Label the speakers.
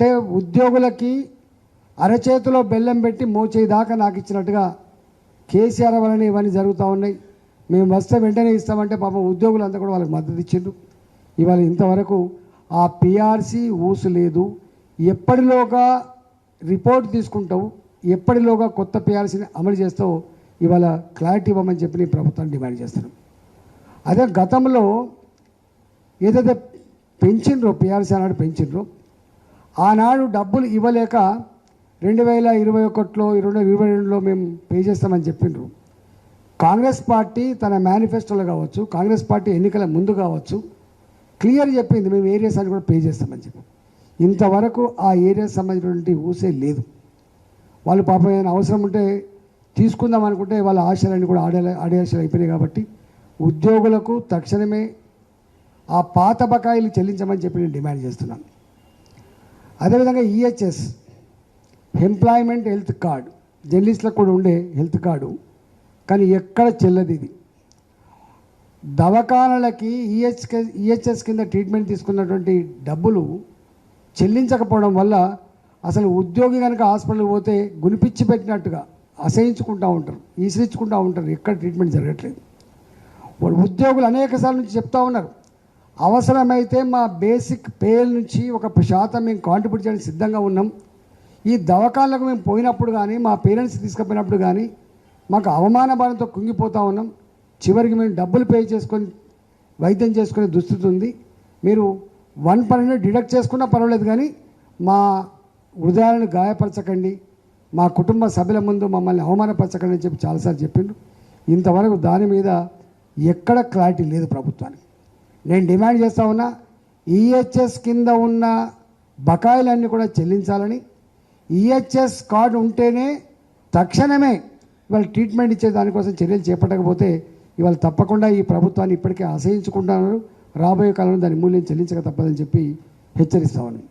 Speaker 1: అంటే ఉద్యోగులకి అరచేతిలో బెల్లం పెట్టి మోచేయి దాకా నాకు ఇచ్చినట్టుగా కేసీఆర్ వలన ఇవన్నీ జరుగుతూ ఉన్నాయి. మేము వస్తే వెంటనే ఇస్తామంటే పాపం ఉద్యోగులంతా కూడా వాళ్ళకి మద్దతు ఇచ్చిండ్రు. ఇవాళ ఇంతవరకు ఆ పిఆర్సీ ఊసు లేదు. ఎప్పటిలోగా రిపోర్ట్ తీసుకుంటావు ఎప్పటిలోగా కొత్త పిఆర్సీని అమలు చేస్తావు ఇవాళ క్లారిటీ ఇవ్వమని చెప్పి నేను ప్రభుత్వాన్ని డిమాండ్ చేస్తున్నాను. అదే గతంలో ఏదైతే పెంచిండ్రో పిఆర్సీ అన్నాడు పెంచిండ్రో ఆనాడు డబ్బులు ఇవ్వలేక రెండు వేల ఇరవై ఒకటిలో రెండు ఇరవై రెండులో మేము పే చేస్తామని చెప్పిండ్రు. కాంగ్రెస్ పార్టీ తన మేనిఫెస్టోలో కావచ్చు కాంగ్రెస్ పార్టీ ఎన్నికల ముందు కావచ్చు క్లియర్ చెప్పింది మేము ఏరియాస్ అని కూడా పే చేస్తామని చెప్పి. ఇంతవరకు ఆ ఏరియాస్ సంబంధించినటువంటి ఊసే లేదు. వాళ్ళు పాపం ఏదైనా అవసరం ఉంటే తీసుకుందాం అనుకుంటే వాళ్ళ ఆశలన్నీ కూడా ఆడే ఆడే అయిపోయినాయి కాబట్టి ఉద్యోగులకు తక్షణమే ఆ పాత బకాయిలు చెల్లించమని చెప్పి నేను డిమాండ్ చేస్తున్నాను. అదేవిధంగా ఈహెచ్ఎస్ ఎంప్లాయ్మెంట్ హెల్త్ కార్డ్ జర్నలిస్టులకు కూడా ఉండే హెల్త్ కార్డు. కానీ ఎక్కడ చెల్లది ఇది. దవాఖానలకి E H E H S కింద ట్రీట్మెంట్ తీసుకున్నటువంటి డబ్బులు చెల్లించకపోవడం వల్ల అసలు ఉద్యోగి కనుక హాస్పిటల్కి పోతే గునిపిచ్చి పెట్టినట్టుగా అసహించుకుంటూ ఉంటారు ఈసరించుకుంటూ ఉంటారు. ఎక్కడ ట్రీట్మెంట్ జరగట్లేదు. వాళ్ళు ఉద్యోగులు అనేక సార్లు నుంచి చెప్తా ఉన్నారు. అవసరమైతే మా బేసిక్ పేల నుంచి ఒక శాతం మేము కాంట్రిబ్యూట్ చేయడానికి సిద్ధంగా ఉన్నాం. ఈ దవాఖానలకు మేము పోయినప్పుడు కానీ మా పేరెంట్స్ తీసుకుపోయినప్పుడు కానీ మాకు అవమాన భారంతో కుంగిపోతూ ఉన్నాం. చివరికి మేము డబ్బులు పే చేసుకొని వైద్యం చేసుకునే దుస్థితి ఉంది. మీరు వన్ పర్సెంట్ డిడక్ట్ చేసుకున్నా పర్వాలేదు కానీ మా హృదయాలను గాయపరచకండి. మా కుటుంబ సభ్యుల ముందు మమ్మల్ని అవమానపరచకండి అని చెప్పి చాలాసార్లు చెప్పిండు. ఇంతవరకు దాని మీద ఎక్కడ క్లారిటీ లేదు ప్రభుత్వానికి. నేను డిమాండ్ చేస్తా ఉన్నా ఈహెచ్ఎస్ కింద ఉన్న బకాయిలన్నీ కూడా చెల్లించాలని ఈహెచ్ఎస్ కార్డు ఉంటేనే తక్షణమే ఇవాళ ట్రీట్మెంట్ ఇచ్చే దానికోసం చర్యలు చేపట్టకపోతే ఇవాళ తప్పకుండా ఈ ప్రభుత్వాన్ని ఇప్పటికే అసహించుకుంటున్నారు రాబోయే కాలంలో దాని మూల్యం చెల్లించక తప్పదని చెప్పి హెచ్చరిస్తామని